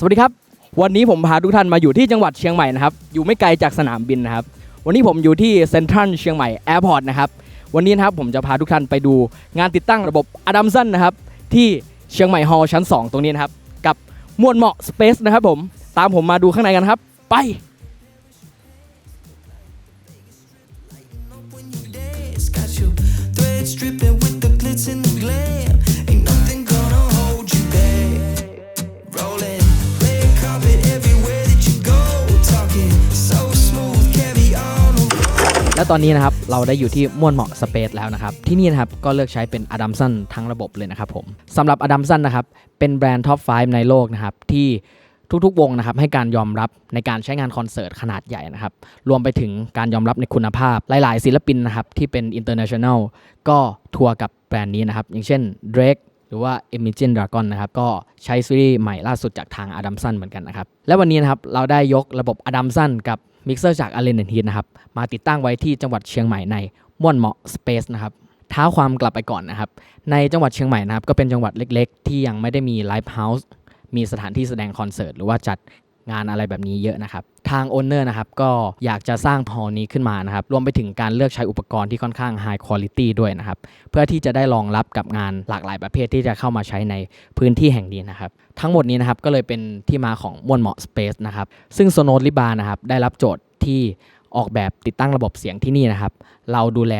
สวัสดีครับ วันนี้ผมพาทุกท่านมาอยู่ที่จังหวัดเชียงใหม่นะครับ อยู่ไม่ไกลจากสนามบินนะครับ วันนี้ผมอยู่ที่เซ็นทรัลเชียงใหม่แอร์พอร์ตนะครับ วันนี้นะครับผมจะพาทุกท่านไปดูงานติดตั้งระบบอดัมสันนะครับ ที่เชียงใหม่ฮอลล์ชั้น 2 ตรงนี้นะครับ กับมวลเหมาะสเปซนะครับผม ตามผมมาดูข้างในกันครับ ไป ตอนนี้นะครับเราได้อยู่ที่ม่วนเหมาะสเปซแล้วนะครับ ที่นี่นะครับก็เลือกใช้เป็นอดัมสันทั้งระบบเลยนะครับผมสำหรับอดัมสันนะครับเป็นแบรนด์ท็อป 5 ในโลกนะครับที่ทุกๆ วงนะครับให้การยอมรับในการใช้งานคอนเสิร์ตขนาดใหญ่นะครับ รวมไปถึงการยอมรับในคุณภาพ หลายๆ ศิลปินนะครับที่เป็น international ก็ทัวร์กับแบรนด์นี้นะครับ อย่างเช่น Drake หรือว่า Imagine Dragon นะครับ ก็ใช้ซีรีส์ใหม่ล่าสุดจากทาง Adam Sun เหมือนกันนะครับ และวันนี้นะครับ เราได้ยกระบบ Adam Sun กับ มิกเซอร์จากอเลนเดนฮีนะครับมาติดตั้งไว้ที่จังหวัดเชียงใหม่ในม่วนเหมาะสเปซนะครับเท้าความกลับไปก่อนนะครับ ในจังหวัดเชียงใหม่นะครับ ก็เป็นจังหวัดเล็ก ๆ ที่ยังไม่ได้มีไลฟ์เฮาส์มีสถานที่แสดงคอนเสิร์ตหรือว่าจัดงานอะไรแบบนี้เยอะนะครับ ทางโอนเนอร์นะครับก็อยากจะสร้างฮอนี้ขึ้นมานะครับรวมไปถึงการเลือกใช้อุปกรณ์ที่ค่อนข้าง High Quality ด้วยนะครับเพื่อที่จะได้รองรับกับงานหลากหลายประเภทที่จะเข้ามาใช้ในพื้นที่แห่งนี้นะครับทั้งหมดนี้นะครับก็เลยเป็นที่มาของมวลเหมาะ Space นะครับซึ่งโซโนลิบานะครับได้รับโจทย์ที่ออกแบบติดตั้งระบบเสียงที่นี่นะครับ เราดูแล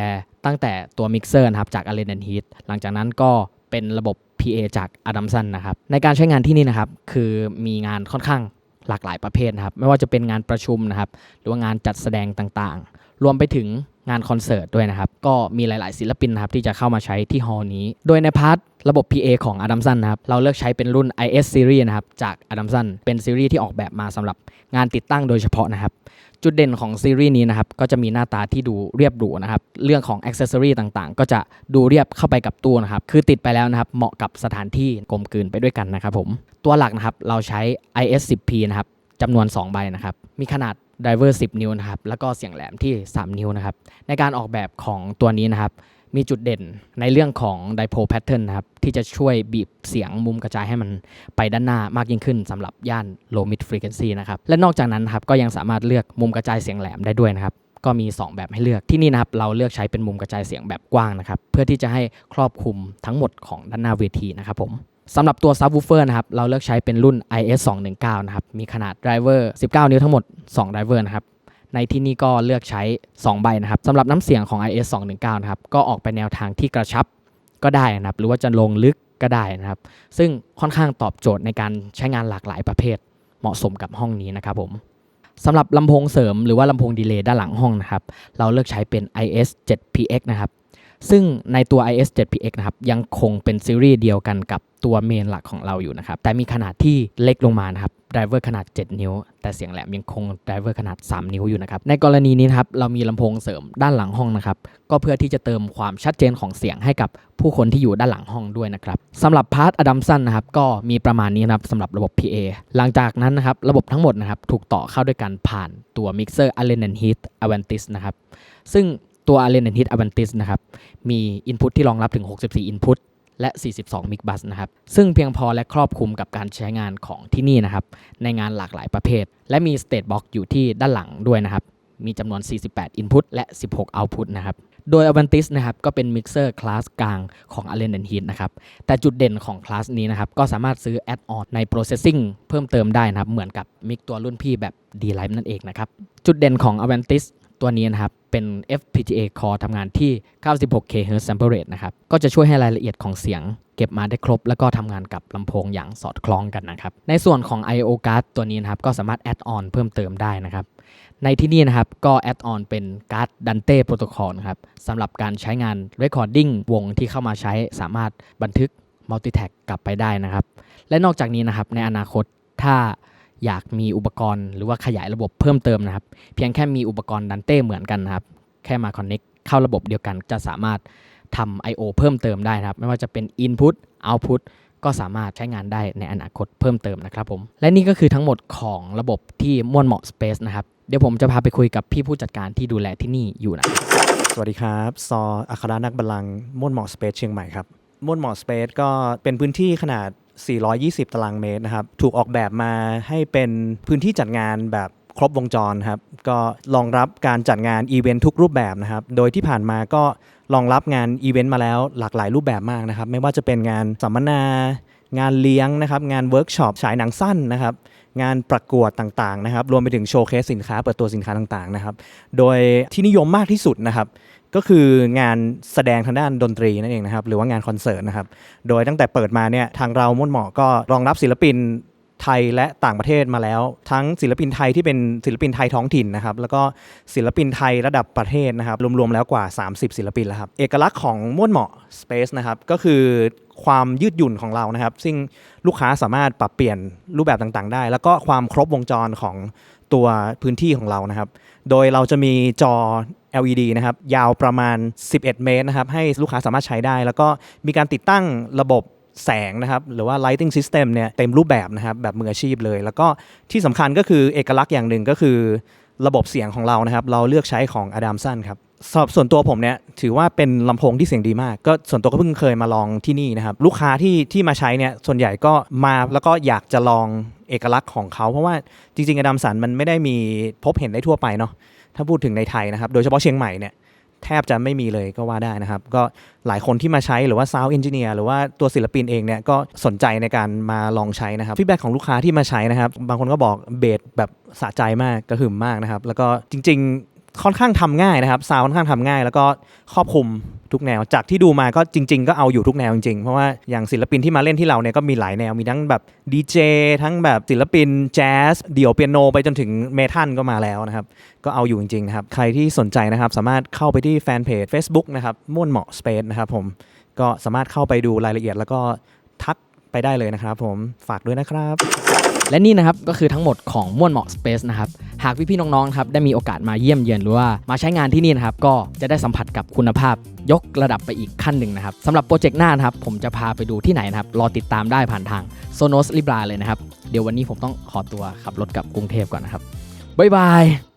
ตั้งแต่ตัวมิกเซอร์นะครับจาก a l l e n Heat หลังจากนั้นก็เป็นระบบ PA จาก Adamson นะครับ ในการใช้งานที่นี่นะครับ คือมีงานค่อนข้าง หลากหลายประเภทนะครับ ไม่ว่าจะเป็นงานประชุมนะครับ หรือว่างานจัดแสดงต่างๆ รวมไปถึง งานคอนเสิร์ตด้วยนะครับ ก็มีหลาย ๆ ศิลปินนะครับที่จะเข้ามาใช้ที่ฮอลนี้ โดยในพาร์ทระบบ PA ของ Adamson นะครับ เราเลือกใช้เป็นรุ่น IS Series นะครับ จาก Adamson เป็นซีรีส์ที่ออกแบบมาสำหรับงานติดตั้งโดยเฉพาะนะครับ จุดเด่นของซีรีส์นี้นะครับ ก็จะมีหน้าตาที่ดูเรียบหรูนะครับ เรื่องของอ c เซ s ซอรีต่างๆ ก็จะดูเรียบเข้าไปกับตู้นะครับ คือติดไปแล้วนะครับ เหมาะกับสถานที่กลมกลืนไปด้วยกันนะครับผม ตัวหลักนะครับ เราใช้ IS 10P นะครับ จำนวน 2 ใบนะครับ มีขนาดไดเวอร์10 นิ้วนะครับ แล้วก็เสียงแหลมที่ 3 นิ้วนะครับ ในการออกแบบของตัวนี้นะครับ มีจุดเด่นในเรื่องของ dipole pattern นะครับ ที่จะช่วยบีบเสียงมุมกระจายให้มันไปด้านหน้ามากยิ่งขึ้นสำหรับย่าน low mid frequency นะครับ และนอกจากนั้นนครับก็ยังสามารถเลือกมุมกระจายเสียงแหลมได้ด้วยนะครับก็มี 2 แบบให้เลือกที่นี่นะครับเราเลือกใช้เป็นมุมกระจายเสียงแบบกว้างนะครับ เพื่อที่จะให้ครอบคลุมทั้งหมดของด้านหน้าเวทีนะครับผม สำหรับตัว subwoofer นะครับ เราเลือกใช้เป็นรุ่น IS 219 นะครับ มีขนาด driver 19 นิ้วทั้งหมด2 driver นะครับ ในที่นี่ก็เลือกใช้ 2 ใบนะครับสำหรับน้ำเสียงของ IS 219 นะครับ ก็ออกไปแนวทางที่กระชับก็ได้นะครับ หรือว่าจะลงลึกก็ได้นะครับ ซึ่งค่อนข้างตอบโจทย์ในการใช้งานหลากหลายประเภท เหมาะสมกับห้องนี้นะครับผมสำหรับลำโพงเสริมหรือว่าลำโพงดีเลย์ด้านหลังห้องนะครับ เราเลือกใช้เป็น IS 7PX นะครับ ซึ่งในตัว IS 7PX นะครับ ยังคงเป็นซีรีส์เดียวกันกับ ตัวเมนหลักของเราอยู่นะครับ แต่มีขนาดที่เล็กลงมานะครับไดรเวอร์ขนาด 7 นิ้ว แต่เสียงแหลมยังคงไดรเวอร์ขนาด 3 นิ้วอยู่นะครับ ในกรณีนี้นครับเรามีลำโพงเสริมด้านหลังห้องนะครับ ก็เพื่อที่จะเติมความชัดเจนของเสียงให้กับผู้คนที่อยู่ด้านหลังห้องด้วยนะครับสำหรับพาร์ทอดัมสันนะครับก็มีประมาณนี้นะครับสำหรับระบบ PA หลังจากนั้นนะครับระบบทั้งหมดนะครับถูกต่อเข้าด้วยกันผ่านตัวมิกเซอร์ Allen Heath Avantis นะครับซึ่งตัว Allen Heath Avantis นะครับมี Input ที่รองรับถึง 64 Input และ 42 Mic Bus นะครับ ซึ่งเพียงพอและครอบคลุมกับการใช้งานของที่นี่นะครับ ในงานหลากหลายประเภท และมี State Box อยู่ที่ด้านหลังด้วยนะครับ มีจำนวน 48 Input และ 16 Output นะครับ โดย Avantis นะครับ ก็เป็นมิกเซอร์คลาสกลางของ Allen h e a t นะครับ แต่จุดเด่นของคลาสนี้นะครับ ก็สามารถซื้อ Add-on ใน Processing เพิ่มเติมได้นะครับ เหมือนกับมิกตัวรุ่นพี่แบบ D-Live นั่นเองนะครับ จุดเด่นของ Avantis ตัวนี้นะครับ เป็น FPGA core ทำงานที่ 96 kHz sample rate นะครับ ก็จะช่วยให้รายละเอียดของเสียงเก็บมาได้ครบ แล้วก็ทำงานกับลำโพงอย่างสอดคล้องกันนะครับ ในส่วนของ I/O card ตัวนี้นะครับ ก็สามารถ add on เพิ่มเติมได้นะครับ ในที่นี่นะครับ ก็ add on เป็นการ์ด Dante Protocol นะครับสำหรับการใช้งาน recording วงที่เข้ามาใช้สามารถบันทึก multi-track กลับไปได้นะครับ และนอกจากนี้นะครับ ในอนาคตถ้า อยากมีอุปกรณ์หรือว่าขยายระบบเพิ่มเติมนะครับ เพียงแค่มีอุปกรณ์ดันเต้เหมือนกันนะครับ แค่มา connect เข้าระบบเดียวกันจะสามารถทำ I/O เพิ่มเติมได้นะครับ ไม่ว่าจะเป็น input output ก็สามารถใช้งานได้ในอนาคตเพิ่มเติมนะครับผม และนี่ก็คือทั้งหมดของระบบที่ม่วนเหมาะ Space นะครับ เดี๋ยวผมจะพาไปคุยกับพี่ผู้จัดการที่ดูแลที่นี่อยู่นะ สวัสดีครับ ซออัครานักบัลลังก์ม่วนเหมาะสเปซเชียงใหม่ครับม่วนเหมาะสเปซก็เป็นพื้นที่ขนาด 420 ตารางเมตรนะครับ ถูกออกแบบมาให้เป็นพื้นที่จัดงานแบบครบวงจรครับ ก็รองรับการจัดงานอีเวนต์ทุกรูปแบบนะครับ โดยที่ผ่านมาก็รองรับงานอีเวนต์มาแล้วหลากหลายรูปแบบมากนะครับ ไม่ว่าจะเป็นงานสัมมนา งานเลี้ยงนะครับ งานเวิร์กช็อปฉายหนังสั้นนะครับ งานประกวดต่างๆนะครับ รวมไปถึงโชว์เคสสินค้าเปิดตัวสินค้าต่างๆนะครับ โดยที่นิยมมากที่สุดนะครับ ก็คืองานแสดงทางด้านดนตรีนั่นเองนะครับหรือว่างานคอนเสิร์ตนะครับโดยตั้งแต่เปิดมาเนี่ยทางเราม่นเหมาะก็รองรับศิลปินไทยและต่างประเทศมาแล้ว ทั้งศิลปินไทยที่เป็นศิลปินไทยท้องถิ่นนะครับแล้วก็ศิลปินไทยระดับประเทศนะครับรวมๆแล้วกว่า 30 ศิลปินแล้วครับเอกลักษณ์ของม่วนเหมาะ Space นะครับก็คือความยืดหยุ่นของเรานะครับ ซึ่งลูกค้าสามารถปรับเปลี่ยนรูปแบบต่างๆ ได้ แล้วก็ความครบวงจรของ ตัวพื้นที่ของเรานะครับ โดยเราจะมีจอ LED นะครับยาวประมาณ 11 เมตรนะครับให้ลูกค้าสามารถใช้ได้ แล้วก็มีการติดตั้งระบบแสงนะครับหรือว่า lighting system เนี่ยเต็มรูปแบบนะครับแบบมืออาชีพเลย แล้วก็ที่สำคัญก็คือเอกลักษณ์อย่างหนึ่งก็คือระบบเสียงของเรานะครับ เราเลือกใช้ของ Adamson ครับ สำหรับส่วนตัวผมเนี่ยถือว่าเป็นลำโพงที่เสียงดีมาก ก็ส่วนตัวก็เพิ่งเคยมาลองที่นี่นะครับ ลูกค้าที่ที่มาใช้เนี่ยส่วนใหญ่ก็มาแล้วก็อยากจะลองเอกลักษณ์ของเขา เพราะว่าจริงๆ Adamson มันไม่ได้มีพบเห็นได้ทั่วไปเนาะถ้าพูดถึงในไทยนะครับโดยเฉพาะเชียงใหม่เนี่ยแทบจะไม่มีเลยก็ว่าได้นะครับ ก็หลายคนที่มาใช้หรือว่า Sound Engineer หรือว่าตัวศิลปินเองเนี่ยก็สนใจในการมาลองใช้นะครับฟีดแบ็ของลูกค้าที่มาใช้นะครับ บางคนก็บอกเบสแบบสะใจมากกระหึ่มมากนะครับ แล้วก็จริง ๆ ค่อนข้างทำง่ายนะครับซาวค่อนข้างทำง่าย แล้วก็ครอบคลุมทุกแนว จากที่ดูมาก็จริง ๆ ก็เอาอยู่ทุกแนวจริงๆ เพราะว่าอย่างศิลปินที่มาเล่นที่เราเนี่ยก็มีหลายแนวมีทั้งแบบดีเจทั้งแบบศิลปินแจ๊สเดี่ยวเปียโน ไปจนถึงเมทัลก็มาแล้วนะครับ ก็เอาอยู่จริงๆนะครับ ใครที่สนใจนะครับสามารถเข้าไปที่แฟนเพจ Facebook นะครับม่วนเหมาะ Space นะครับผมก็สามารถเข้าไปดูรายละเอียด แล้วก็ทักไปได้เลยนะครับ ผมฝากด้วยนะครับ และนี่นะครับก็คือทั้งหมดของม่วนเหมาะ Space นะครับ หากพี่ๆน้องๆครับได้มีโอกาสมาเยี่ยมเยือนหรือว่ามาใช้งานที่นี่นะครับก็จะได้สัมผัสกับคุณภาพยกระดับไปอีกขั้นหนึ่งนะครับสำหรับโปรเจกต์หน้านะครับผมจะพาไปดูที่ไหนนะครับรอติดตามได้ผ่านทาง Sonos Libra เลยนะครับ เดี๋ยววันนี้ผมต้องขอตัวขับรถกลับกรุงเทพก่อนนะครับบ๊ายบาย